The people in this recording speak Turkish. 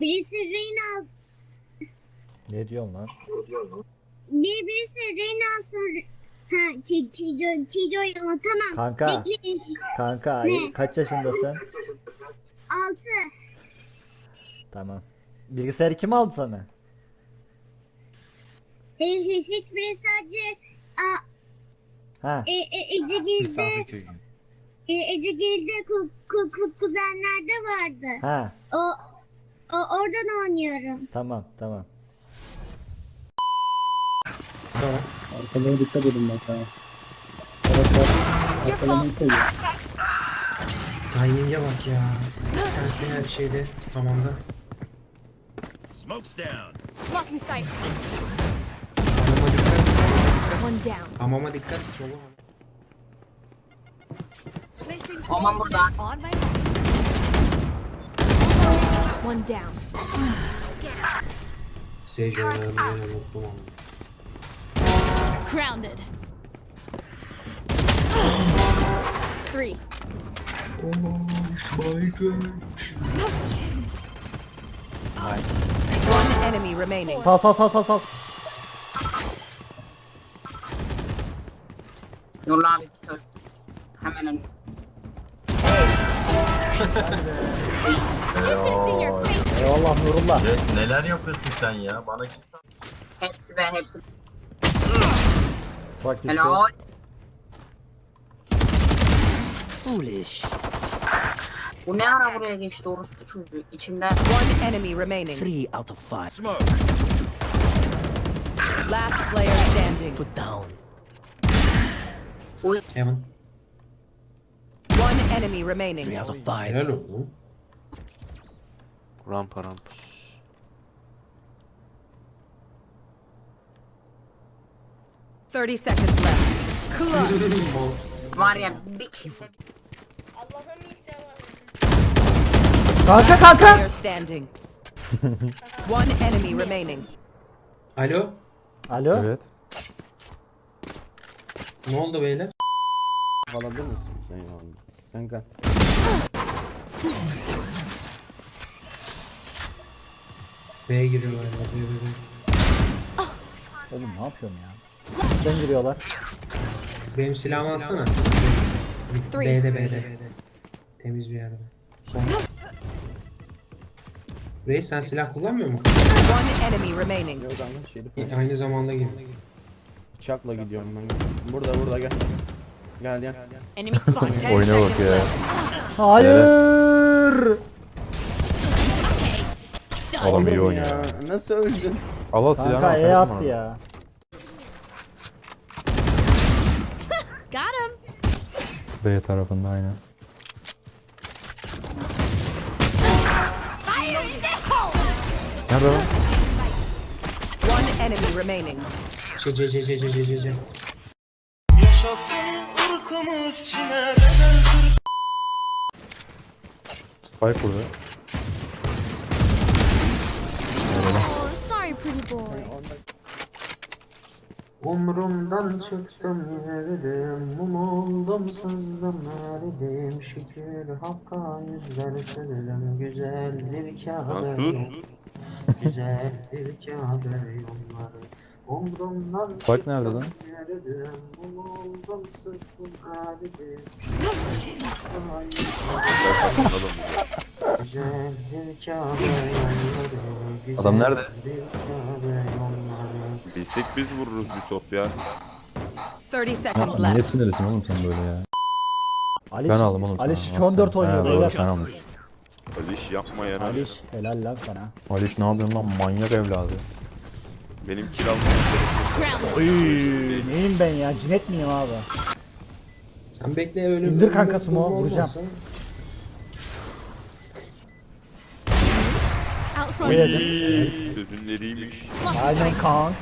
Birisi Reyna Ne diyorsun lan? bir birisi Reyna alsın. Ha Ç- Çiğco Çiğco yalan tamam. Kanka. Bekleyin. Kanka Ne? kaç yaşındasın? Altı. Tamam. Bilgisayarı kim aldı sana? He, he, hiçbiri sadece a, Ha. e, e, Ece Gil'de e, Ece Gil'de ku, ku, ku, kuzenlerde vardı. Ha. O, o oradan oynuyorum. Tamam tamam. Tamam. Arkalara dikkat edin bak ha. Evet bak. Arkalarına dikkat edin. Timing'e bak ya. De her şeyde. Tamam da. Smoke's down. Blocking sight. Hamama dikkat. One down. Hamama dikkat. Sola. Aman burada. One down. Sejourner Grounded. Three. One enemy remaining. Fall, fall, fall, fall, fall. Nur abi Hemen önüne. Eyvallah Nurullah. Jet neler yapıyorsun sen ya? Bana gitsen. Hepsi be hepsi. Bak düştü. Helal. Foolish. Bu ne ara buraya geçti orospu çocuğu. İçinde One enemy remaining. Three out of five. Smoke. Last player standing. Put down. Heaven. One enemy Three remaining. out of five. Helal olsun. Rampa rampa. Thirty seconds left. Clutch. var ya bir kişi. Kanka kanka. Player standing. One enemy remaining. Alo. Alo. Evet. Ne oldu beyler? Alabilir misin sen? Kanka. B'ye giriyor galiba. B, B, B. Oğlum ne yapıyorsun ya? Sen giriyorlar. Benim silahımı alsana. B'de B'de. Temiz bir yerde. Son. Reis sen silah kullanmıyor musun? One enemy remaining. Yok kanka Şerif. Aynı zamanda gir. Bıçakla gidiyorum ben. Burada burada gel. Gel gel. Enemy spotted. Ten seconds left. Hayır. Adam iyi oynuyor. ya. Nasıl öldün? Allah silahını Kanka E arkadaşım attı ya. Got him. B tarafında aynen. Fire in the hole. Nerede lan? One enemy remaining. Şey şey şey şey şey şey şey. Spike burada. Umrumdan çıktım yerim, mum oldum sızdım eridim. Şükür Hakk'a yüzler severim, güzel bir kâbe sus. Güzel bir kâbe yolları. Umrumdan Bak çıktım nerede lan? mum oldum sızdım eridim. Şükür Hakk'a. Güzel bir kâbe yolları. Adam nerede? Bilsek biz vururuz bir top ya. 30 seconds left. sinirlisin oğlum sen böyle ya? Aliş, Ben aldım oğlum. Aliş sana. 14 Sen- oynuyor beyler. Sen almış. Aliş yapma ya. Aliş helal lan sana. Aliş ne yapıyorsun lan manyak evladı. Benim kill almam Grounded. Oy, neyim ben ya? Cinet miyim abi? Sen bekle ölüm. İndir kanka ölüm sumo, olmasın. vuracağım. Out front. Sözün. Blocking Aynen kank.